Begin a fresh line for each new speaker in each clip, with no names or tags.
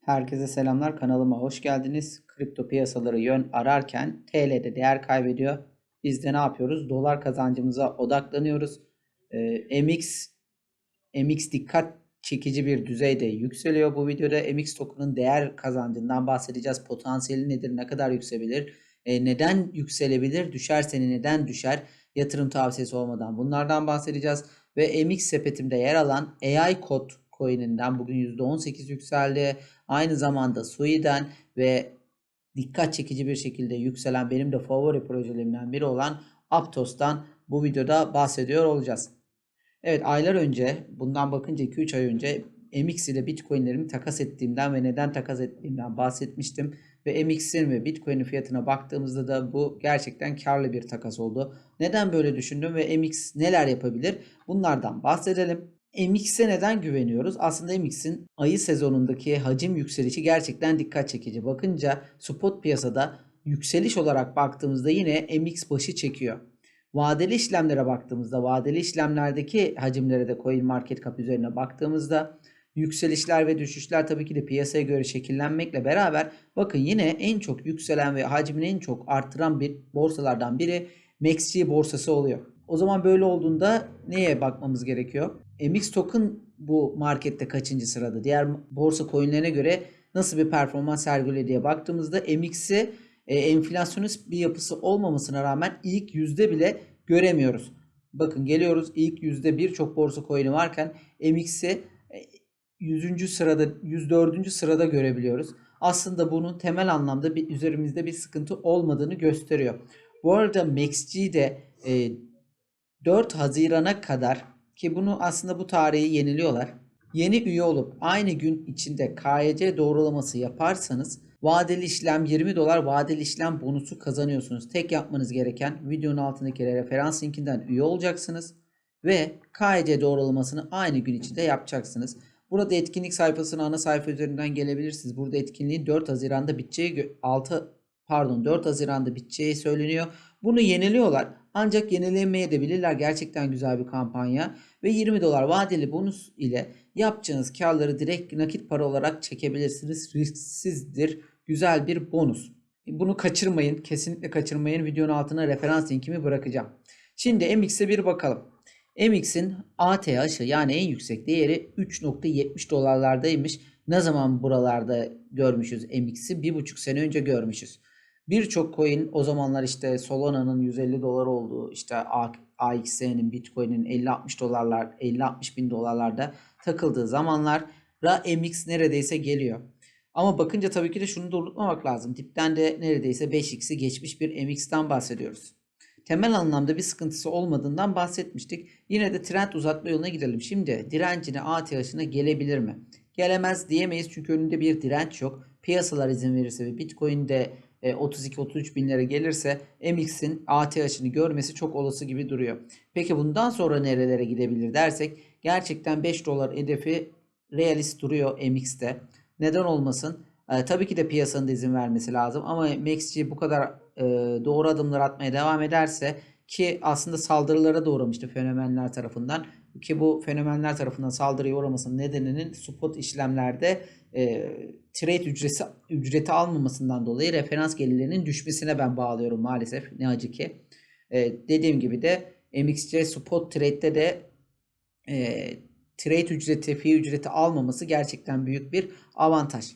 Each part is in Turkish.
Herkese selamlar kanalıma hoş geldiniz. Kripto piyasaları yön ararken TL'de değer kaybediyor. Biz de ne yapıyoruz? Dolar kazancımıza odaklanıyoruz. Ee, MX MX dikkat çekici bir düzeyde yükseliyor. Bu videoda MX token'ın değer kazancından bahsedeceğiz. Potansiyeli nedir? Ne kadar yükselebilir? Ee, neden yükselebilir? Düşerse neden düşer? Yatırım tavsiyesi olmadan bunlardan bahsedeceğiz. Ve MX sepetimde yer alan AI Code coin'inden bugün %18 yükseldi. Aynı zamanda Sui'den ve dikkat çekici bir şekilde yükselen benim de favori projelerimden biri olan Aptos'tan bu videoda bahsediyor olacağız. Evet aylar önce bundan bakınca 2-3 ay önce MX ile Bitcoin'lerimi takas ettiğimden ve neden takas ettiğimden bahsetmiştim. Ve MX'in ve Bitcoin'in fiyatına baktığımızda da bu gerçekten karlı bir takas oldu. Neden böyle düşündüm ve MX neler yapabilir? Bunlardan bahsedelim. MX'e neden güveniyoruz? Aslında MX'in ayı sezonundaki hacim yükselişi gerçekten dikkat çekici. Bakınca spot piyasada yükseliş olarak baktığımızda yine MX başı çekiyor. Vadeli işlemlere baktığımızda, vadeli işlemlerdeki hacimlere de coin market cap üzerine baktığımızda yükselişler ve düşüşler tabii ki de piyasaya göre şekillenmekle beraber bakın yine en çok yükselen ve hacmini en çok artıran bir borsalardan biri MaxG borsası oluyor. O zaman böyle olduğunda neye bakmamız gerekiyor? MX token bu markette kaçıncı sırada? Diğer borsa coinlerine göre nasıl bir performans sergiliyor diye baktığımızda MX'i e, enflasyonist bir yapısı olmamasına rağmen ilk yüzde bile göremiyoruz. Bakın geliyoruz ilk yüzde birçok borsa coin'i varken MX'i 100. sırada 104. sırada görebiliyoruz. Aslında bunun temel anlamda bir üzerimizde bir sıkıntı olmadığını gösteriyor. Bu arada MaxG de e, 4 Haziran'a kadar ki bunu aslında bu tarihi yeniliyorlar. Yeni üye olup aynı gün içinde KYC doğrulaması yaparsanız vadeli işlem 20 dolar vadeli işlem bonusu kazanıyorsunuz. Tek yapmanız gereken videonun altındaki referans linkinden üye olacaksınız ve KYC doğrulamasını aynı gün içinde yapacaksınız. Burada etkinlik sayfasına ana sayfa üzerinden gelebilirsiniz. Burada etkinliğin 4 Haziran'da biteceği 6 pardon 4 Haziran'da biteceği söyleniyor. Bunu yeniliyorlar. Ancak yenilemeye de bilirler. Gerçekten güzel bir kampanya. Ve 20 dolar vadeli bonus ile yapacağınız karları direkt nakit para olarak çekebilirsiniz. Risksizdir. Güzel bir bonus. Bunu kaçırmayın. Kesinlikle kaçırmayın. Videonun altına referans linkimi bırakacağım. Şimdi MX'e bir bakalım. MX'in ATH'ı yani en yüksek değeri 3.70 dolarlardaymış. Ne zaman buralarda görmüşüz MX'i? 1.5 sene önce görmüşüz. Birçok coin o zamanlar işte Solana'nın 150 dolar olduğu işte AXS'nin Bitcoin'in 50-60 dolarlar 50-60 bin dolarlarda takıldığı zamanlara MX neredeyse geliyor. Ama bakınca tabii ki de şunu da unutmamak lazım. Dipten de neredeyse 5x'i geçmiş bir MX'ten bahsediyoruz. Temel anlamda bir sıkıntısı olmadığından bahsetmiştik. Yine de trend uzatma yoluna gidelim. Şimdi direncine ATH'ına gelebilir mi? Gelemez diyemeyiz çünkü önünde bir direnç yok. Piyasalar izin verirse ve Bitcoin'de 32-33 e, binlere gelirse MX'in ATH'ını görmesi çok olası gibi duruyor. Peki bundan sonra nerelere gidebilir dersek gerçekten 5 dolar hedefi realist duruyor MX'te. Neden olmasın? E, tabii ki de piyasanın da izin vermesi lazım ama MaxG bu kadar e, doğru adımlar atmaya devam ederse ki aslında saldırılara da uğramıştı fenomenler tarafından ki bu fenomenler tarafından saldırıya uğramasının nedeninin spot işlemlerde e, trade ücreti, ücreti almamasından dolayı referans gelirlerinin düşmesine ben bağlıyorum maalesef ne acı ki. E, dediğim gibi de MXC spot trade'de de e, trade ücreti, fee ücreti almaması gerçekten büyük bir avantaj.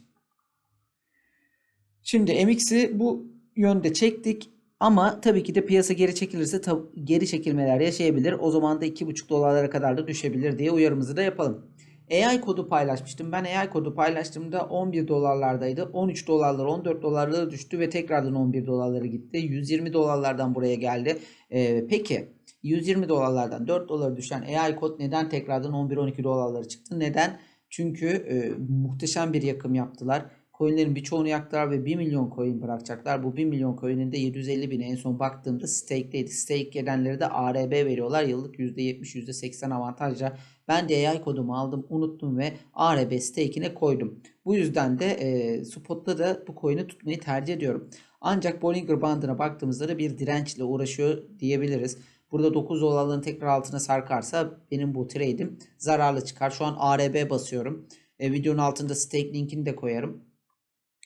Şimdi MX'i bu yönde çektik. Ama tabii ki de piyasa geri çekilirse geri çekilmeler yaşayabilir. O zaman da 2,5 dolarlara kadar da düşebilir diye uyarımızı da yapalım. AI kodu paylaşmıştım. Ben AI kodu paylaştığımda 11 dolarlardaydı. 13 dolarlar 14 dolarlara düştü ve tekrardan 11 dolarlara gitti. 120 dolarlardan buraya geldi. Ee, peki 120 dolarlardan 4 dolara düşen AI kod neden tekrardan 11-12 dolarlara çıktı? Neden? Çünkü e, muhteşem bir yakım yaptılar. Coinlerin birçoğunu yaktılar ve 1 milyon coin bırakacaklar. Bu 1 milyon coin'in de 750 bini en son baktığımda stake'deydi. Stake gelenleri de ARB veriyorlar. Yıllık %70 %80 avantajla. Ben de AI kodumu aldım unuttum ve ARB stake'ine koydum. Bu yüzden de e, spotta da bu coin'i tutmayı tercih ediyorum. Ancak Bollinger bandına baktığımızda da bir dirençle uğraşıyor diyebiliriz. Burada 9 dolarların tekrar altına sarkarsa benim bu trade'im zararlı çıkar. Şu an ARB basıyorum. E, videonun altında stake linkini de koyarım.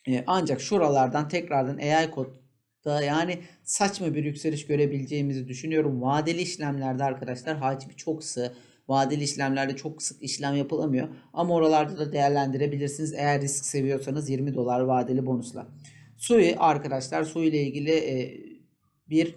E, ancak şuralardan tekrardan AI kodda yani saçma bir yükseliş görebileceğimizi düşünüyorum. Vadeli işlemlerde arkadaşlar hacmi çok sığ. Vadeli işlemlerde çok sık işlem yapılamıyor. Ama oralarda da değerlendirebilirsiniz. Eğer risk seviyorsanız 20 dolar vadeli bonusla. Sui arkadaşlar Sui ile ilgili e, bir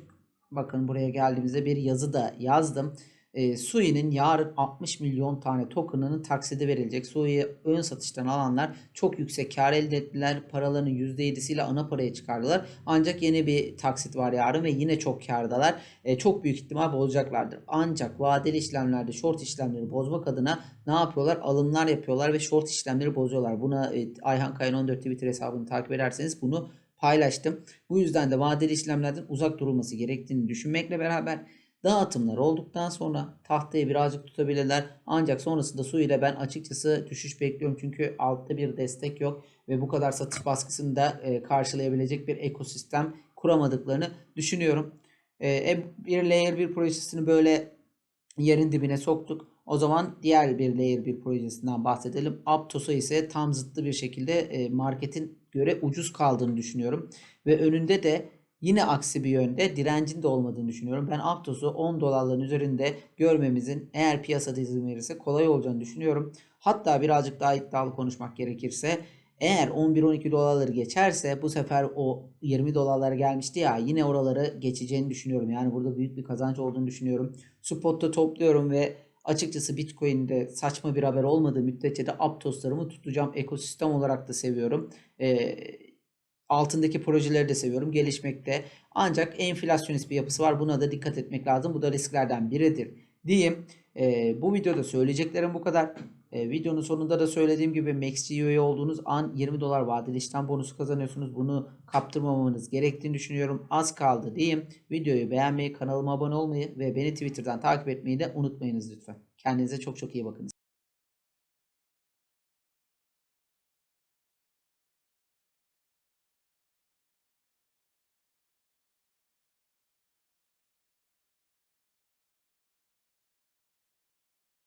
bakın buraya geldiğimizde bir yazı da yazdım. E, Sui'nin yarın 60 milyon tane token'ının taksidi verilecek. Sui'yi ön satıştan alanlar çok yüksek kar elde ettiler. Paralarının %7'siyle ana paraya çıkardılar. Ancak yeni bir taksit var yarın ve yine çok kardalar. E, çok büyük ihtimal bozacaklardır. Ancak vadeli işlemlerde short işlemleri bozmak adına ne yapıyorlar? Alımlar yapıyorlar ve short işlemleri bozuyorlar. Buna e, Ayhan Kayın 14 Twitter hesabını takip ederseniz bunu paylaştım. Bu yüzden de vadeli işlemlerden uzak durulması gerektiğini düşünmekle beraber dağıtımlar olduktan sonra tahtayı birazcık tutabilirler. Ancak sonrasında su ile ben açıkçası düşüş bekliyorum. Çünkü altta bir destek yok ve bu kadar satış baskısını da e, karşılayabilecek bir ekosistem kuramadıklarını düşünüyorum. E, bir layer 1 projesini böyle yerin dibine soktuk. O zaman diğer bir layer 1 projesinden bahsedelim. Aptos'a ise tam zıttı bir şekilde e, marketin göre ucuz kaldığını düşünüyorum. Ve önünde de yine aksi bir yönde direncin de olmadığını düşünüyorum. Ben Aptos'u 10 dolarların üzerinde görmemizin eğer piyasada izin verirse kolay olacağını düşünüyorum. Hatta birazcık daha iddialı konuşmak gerekirse eğer 11-12 dolarları geçerse bu sefer o 20 dolarlara gelmişti ya yine oraları geçeceğini düşünüyorum. Yani burada büyük bir kazanç olduğunu düşünüyorum. Spot'ta topluyorum ve açıkçası Bitcoin'de saçma bir haber olmadığı müddetçe de Aptos'larımı tutacağım. Ekosistem olarak da seviyorum. Ee, altındaki projeleri de seviyorum. Gelişmekte. Ancak enflasyonist bir yapısı var. Buna da dikkat etmek lazım. Bu da risklerden biridir diyeyim. Ee, bu videoda söyleyeceklerim bu kadar. E, videonun sonunda da söylediğim gibi MaxG üye olduğunuz an 20 dolar vadeli işlem bonusu kazanıyorsunuz. Bunu kaptırmamanız gerektiğini düşünüyorum. Az kaldı diyeyim. Videoyu beğenmeyi, kanalıma abone olmayı ve beni Twitter'dan takip etmeyi de unutmayınız lütfen. Kendinize çok çok iyi bakın.